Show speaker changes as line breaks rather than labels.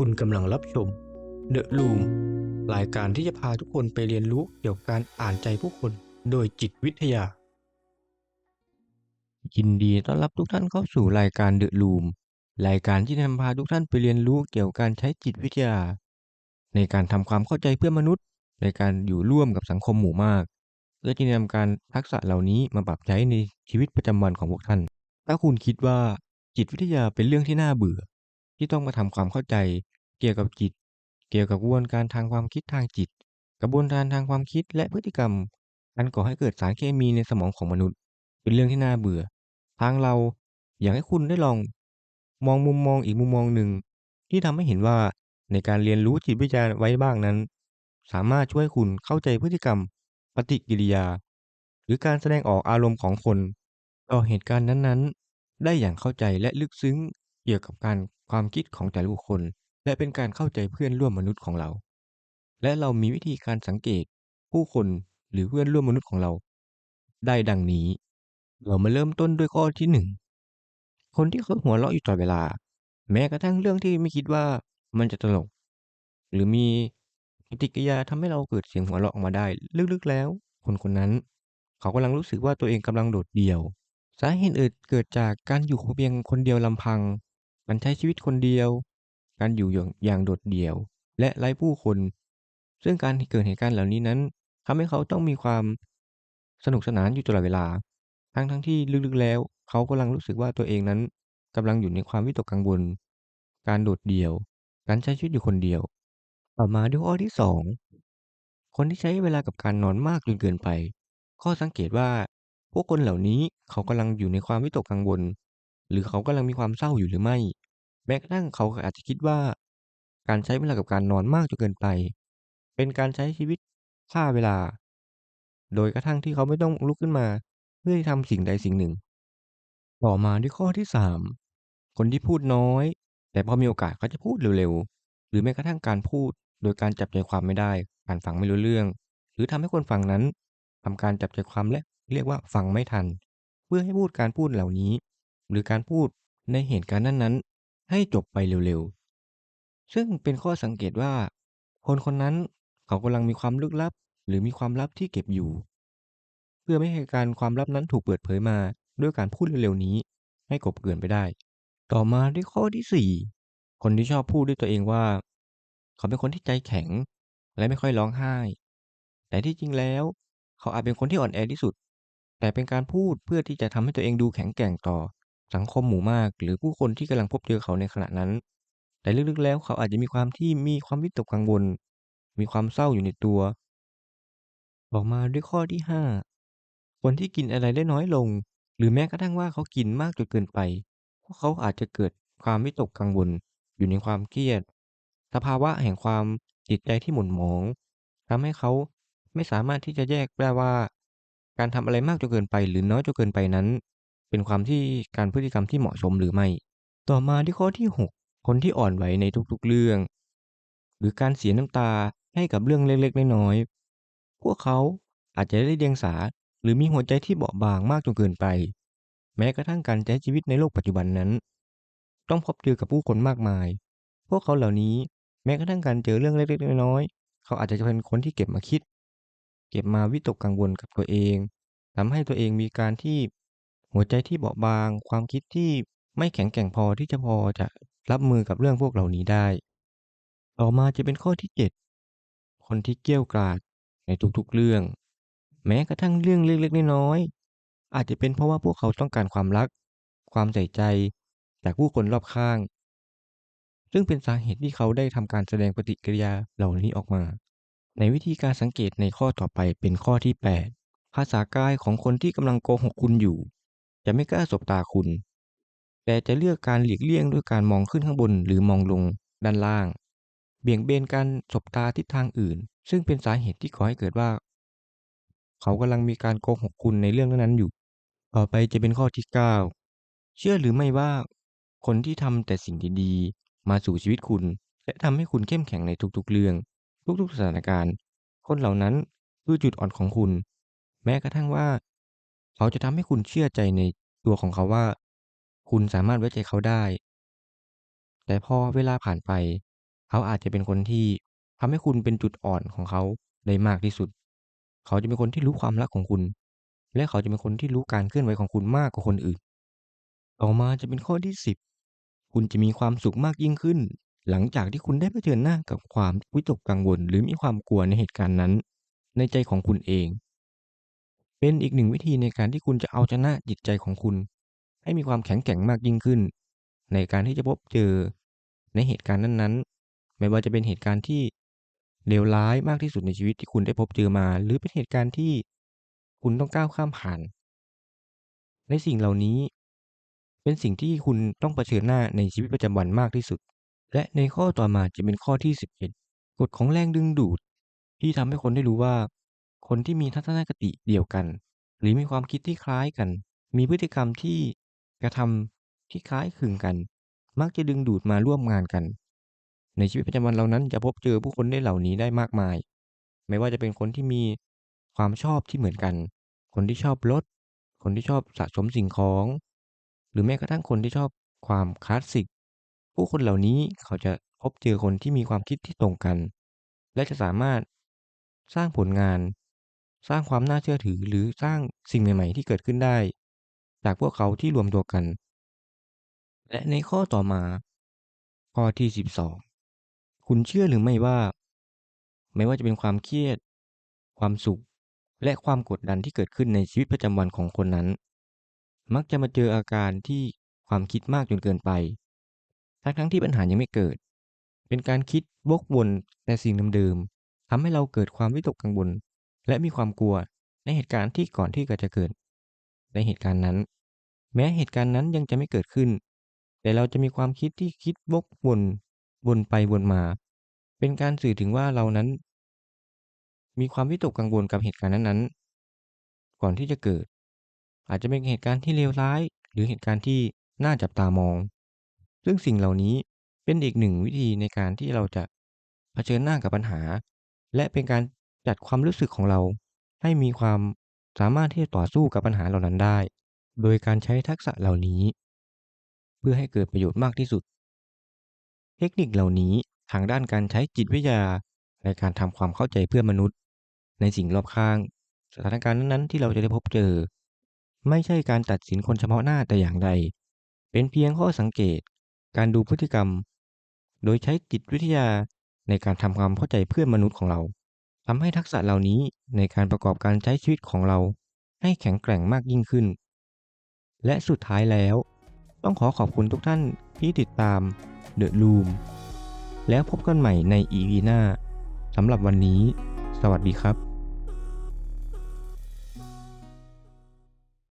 คุณกำลังรับชม The Room รายการที่จะพาทุกคนไปเรียนรู้เกี่ยวกับการอ่านใจผู้คนโดยจิตวิทยา ยินดีต้อนรับทุกท่านเข้าสู่รายการ The Room รายการที่จะนำพาทุกท่านไปเรียนรู้เกี่ยวกับการใช้จิตวิทยา ในการทำความเข้าใจเพื่อนมนุษย์ ในการอยู่ร่วมกับสังคมหมู่มากเพื่อที่จะนำการทักษะเหล่านี้มาปรับใช้ในชีวิตประจำวันของพวกท่าน ถ้าคุณคิดว่าจิตวิทยาเป็นเรื่องที่น่าเบื่อ ที่ต้องมาทำความเข้าใจ เกี่ยวกับจิต เกี่ยวกับกระบวนการทางความคิดทางจิต กระบวนการทางความคิดและพฤติกรรม อันก่อให้เกิดสารเคมีในสมองของมนุษย์ เป็นเรื่องที่น่าเบื่อ ทางเราอยากให้คุณได้ลอง มองมุมมองอีกมุมมองหนึ่ง ที่ทำให้เห็นว่าในการเรียนรู้จิตวิทยาไว้บ้างนั้น สามารถช่วยคุณเข้าใจพฤติกรรม ปฏิกิริยา หรือการแสดงออกอารมณ์ของคน ต่อเหตุการณ์นั้นๆ ได้อย่างเข้าใจและลึกซึ้งเกี่ยวกับการ ความคิดของแต่ละบุคคล และเป็นการเข้าใจเพื่อนร่วมมนุษย์ของเรา และเรามีวิธีการสังเกต ผู้คนหรือเพื่อนร่วมมนุษย์ของเรา ได้ดังนี้ เรามาเริ่มต้นด้วยข้อที่หนึ่งคนที่เขาหัวเราะอยู่ตลอดเวลา แม้กระทั่งเรื่องที่ไม่คิดว่ามันจะตลก หรือมีปฏิกิริยาทำให้เราเกิดเสียงหัวเราะออกมาได้ ลึกๆแล้ว คนคนนั้น เขากำลังรู้สึกว่าตัวเองกำลังโดดเดี่ยว สาเหตุอื่นเกิดจากการอยู่เพียงคนเดียวลำพัง การใช้ชีวิตคนเดียว การอยู่อย่างโดดเดี่ยว และไร้ผู้คน ซึ่งการเกิดเหตุการณ์เหล่านี้นั้นทำให้เขาต้องมีความสนุกสนานอยู่ตลอดเวลา ทั้งทั้งที่ลึกๆแล้ว เขากำลังรู้สึกว่าตัวเองนั้นกำลังอยู่ในความวิตกกังวล การโดดเดี่ยว การใช้ชีวิตอยู่คนเดียว ต่อมาด้วยข้อที่สองคนที่ใช้เวลากับการนอนมากจนเกินไป ข้อสังเกตว่า พวกคนเหล่านี้เขากำลังอยู่ในความวิตกกังวล หรือเขากำลังมีความเศร้าอยู่หรือไม่ แม้กระทั่งเขาอาจจะคิดว่า การใช้เวลากับการนอนมากจนเกินไป เป็นการใช้ชีวิตฆ่าเวลา โดยกระทั่งที่เขาไม่ต้องลุกขึ้นมาเพื่อที่ทำสิ่งใดสิ่งหนึ่ง ต่อมาด้วยข้อที่สามคนที่พูดน้อย แต่พอมีโอกาสเขาจะพูดเร็วๆ หรือแม้กระทั่งการพูด โดยการจับใจความไม่ได้ การฟังไม่รู้เรื่อง หรือทำให้คนฟังนั้นทำการจับใจความและเรียกว่าฟังไม่ทัน เพื่อให้พูดการพูดเหล่านี้ หรือการพูดในเหตุการณ์นั้นๆ ให้จบไปเร็วๆ ซึ่งเป็นข้อสังเกตว่า คนคนนั้นเขากำลังมีความลึกลับ หรือมีความลับที่เก็บอยู่ เพื่อไม่ให้การความลับนั้นถูกเปิดเผยมาด้วยการพูดเร็วๆนี้ให้กบเกลื่อนไปได้ ต่อมาด้วยข้อที่สี่คนที่ชอบพูดด้วยตัวเองว่า เขาเป็นคนที่ใจแข็ง และไม่ค่อยร้องไห้ แต่ที่จริงแล้ว เขาอาจเป็นคนที่อ่อนแอที่สุด แต่เป็นการพูดเพื่อที่จะทำให้ตัวเองดูแข็งแกร่งต่อ สังคมหมู่มาก หรือผู้คนที่กำลังพบเจอเขาในขณะนั้น แต่ลึกๆแล้วเขาอาจจะมีความที่มีความวิตกกังวล มีความเศร้าอยู่ในตัวต่อมาด้วยข้อที่ห้าคนที่กินอะไรได้น้อยลง หรือแม้กระทั่งว่าเขากินมากจนเกินไปพวกเขาอาจจะเกิดความวิตกกังวล อยู่ในความเครียด สภาวะแห่งความจิตใจที่หม่นหมองทำให้เขาไม่สามารถที่จะแยกได้ว่า การทำอะไรมากจนเกินไป หรือน้อยจนเกินไปนั้น เป็นความที่การพฤติกรรมที่เหมาะสมหรือไม่ ต่อมาที่ข้อที่หกคนที่อ่อนไหวในทุกๆเรื่อง หรือการเสียน้ำตาให้กับเรื่องเล็กๆน้อยๆพวกเขาอาจจะได้เดียงสาหรือมีหัวใจที่เบาบางมากจนเกินไป แม้กระทั่งการใช้ชีวิตในโลกปัจจุบันนั้น ต้องพบเจอกับผู้คนมากมาย พวกเขาเหล่านี้แม้กระทั่งการเจอเรื่องเล็กๆน้อยๆเขาอาจจะเป็นคนที่เก็บมาคิด เก็บมาวิตกกังวลกับตัวเองทำให้ตัวเองมีการที่ หัวใจที่เบาบาง ความคิดที่ไม่แข็งแกร่งพอที่จะพอจะรับมือกับเรื่องพวกเหล่านี้ได้ ต่อมาจะเป็นข้อที่เจ็ดคนที่เกี้ยวกราดในทุกๆเรื่อง แม้กระทั่งเรื่องเล็กๆน้อยๆอาจจะเป็นเพราะว่าพวกเขาต้องการความรัก ความใส่ใจจากผู้คนรอบข้าง ซึ่งเป็นสาเหตุที่เขาได้ทำการแสดงปฏิกิริยาเหล่านี้ออกมา ในวิธีการสังเกตในข้อต่อไปเป็นข้อที่ 8 ภาษากายของคนที่กำลังโกหกคุณอยู่ จะไม่กล้าสบตาคุณ แต่จะเลือกการหลีกเลี่ยงด้วยการมองขึ้นข้างบนหรือมองลงด้านล่าง เบี่ยงเบนการสบตาทิศทางอื่น ซึ่งเป็นสาเหตุที่ก่อให้เกิดว่า เขากำลังมีการโกหกคุณในเรื่องนั้นๆอยู่ ต่อไปจะเป็นข้อที่ 9 เชื่อหรือไม่ว่า คนที่ทำแต่สิ่งดีๆ มาสู่ชีวิตคุณ และทำให้คุณเข้มแข็งในทุกๆ เรื่อง ทุกๆ สถานการณ์ คนเหล่านั้นคือจุดอ่อนของคุณ แม้กระทั่งว่า เขาจะทำให้คุณเชื่อใจในตัวของเขาว่า คุณสามารถไว้ใจเขาได้ แต่พอเวลาผ่านไป เขาอาจจะเป็นคนที่ทำให้คุณเป็นจุดอ่อนของเขาได้มากที่สุด เขาจะเป็นคนที่รู้ความลับของคุณ และเขาจะเป็นคนที่รู้การเคลื่อนไหวของคุณมากกว่าคนอื่น ต่อมาจะเป็นข้อที่10คุณจะมีความสุขมากยิ่งขึ้น หลังจากที่คุณได้เผชิญหน้ากับความวิตกกังวล หรือมีความกลัวในเหตุการณ์นั้น ในใจของคุณเอง เป็นอีกหนึ่งวิธีในการที่คุณจะเอาชนะจิตใจของคุณ ให้มีความแข็งแกร่งมากยิ่งขึ้น ในการที่จะพบเจอในเหตุการณ์นั้นๆ ไม่ว่าจะเป็นเหตุการณ์ที่เลวร้ายมากที่สุดในชีวิตที่คุณได้พบเจอมา หรือเป็นเหตุการณ์ที่คุณต้องก้าวข้ามผ่าน ในสิ่งเหล่านี้ เป็นสิ่งที่คุณต้องเผชิญหน้าในชีวิตประจำวันมากที่สุด และในข้อต่อมาจะเป็นข้อที่ 11กฎของแรงดึงดูด ที่ทำให้คนได้รู้ว่า คนที่มีทัศนคติเดียวกัน หรือมีความคิดที่คล้ายกัน มีพฤติกรรมที่กระทำที่คล้ายคลึงกัน มักจะดึงดูดมาร่วมงานกัน ในชีวิตประจำวันเรานั้นจะพบเจอผู้คนได้เหล่านี้ได้มากมาย ไม่ว่าจะเป็นคนที่มีความชอบที่เหมือนกัน คนที่ชอบรถ คนที่ชอบสะสมสิ่งของ หรือแม้กระทั่งคนที่ชอบความคลาสสิก ผู้คนเหล่านี้เขาจะพบเจอคนที่มีความคิดที่ตรงกัน และจะสามารถสร้างผลงาน สร้างความน่าเชื่อถือหรือสร้างสิ่งใหม่ๆ ที่เกิดขึ้นได้ จากพวกเขาที่รวมตัวกัน และในข้อต่อมา ข้อที่ 12 คุณเชื่อหรือไม่ว่า ไม่ว่าจะเป็นความเครียด ความสุข และความกดดันที่เกิดขึ้นในชีวิตประจำวันของคนนั้น มักจะมาเจออาการที่ความคิดมากจนเกินไป ทั้งๆที่ปัญหายังไม่เกิด เป็นการคิดวกวนแต่สิ่งเดิมๆทำให้เราเกิดความวิตกกังวล และมีความกลัวในเหตุการณ์ที่ก่อนที่จะเกิด ในเหตุการณ์นั้น แม้เหตุการณ์นั้นยังจะไม่เกิดขึ้น แต่เราจะมีความคิดที่คิดวกวนวนไปวนมา เป็นการสื่อถึงว่าเรานั้น มีความวิตกกังวลกับเหตุการณ์นั้นๆ ก่อนที่จะเกิด อาจจะเป็นเหตุการณ์ที่เลวร้าย หรือเหตุการณ์ที่น่าจับตามอง ซึ่งสิ่งเหล่านี้เป็นอีกหนึ่งวิธีในการที่เราจะเผชิญหน้ากับปัญหา และเป็นการ จัดความรู้สึกของเราให้มีความสามารถที่จะต่อสู้กับปัญหาเหล่านั้นได้ โดยการใช้ทักษะเหล่านี้ เพื่อให้เกิดประโยชน์มากที่สุด เทคนิคเหล่านี้ทางด้านการใช้จิตวิทยาในการทำความเข้าใจเพื่อนมนุษย์ ในสิ่งรอบข้าง สถานการณ์นั้นๆที่เราจะได้พบเจอ ไม่ใช่การตัดสินคนเฉพาะหน้าแต่อย่างใด เป็นเพียงข้อสังเกต การดูพฤติกรรม โดยใช้จิตวิทยาในการทำความเข้าใจเพื่อนมนุษย์ของเรา ทำให้ทักษะเหล่านี้ในการประกอบการใช้ชีวิตของเราให้แข็งแกร่งมากยิ่งขึ้น และสุดท้ายแล้ว ต้องขอขอบคุณทุกท่านที่ติดตาม The Room แล้วพบกันใหม่ใน EP หน้าสำหรับวันนี้ สวัสดีครับ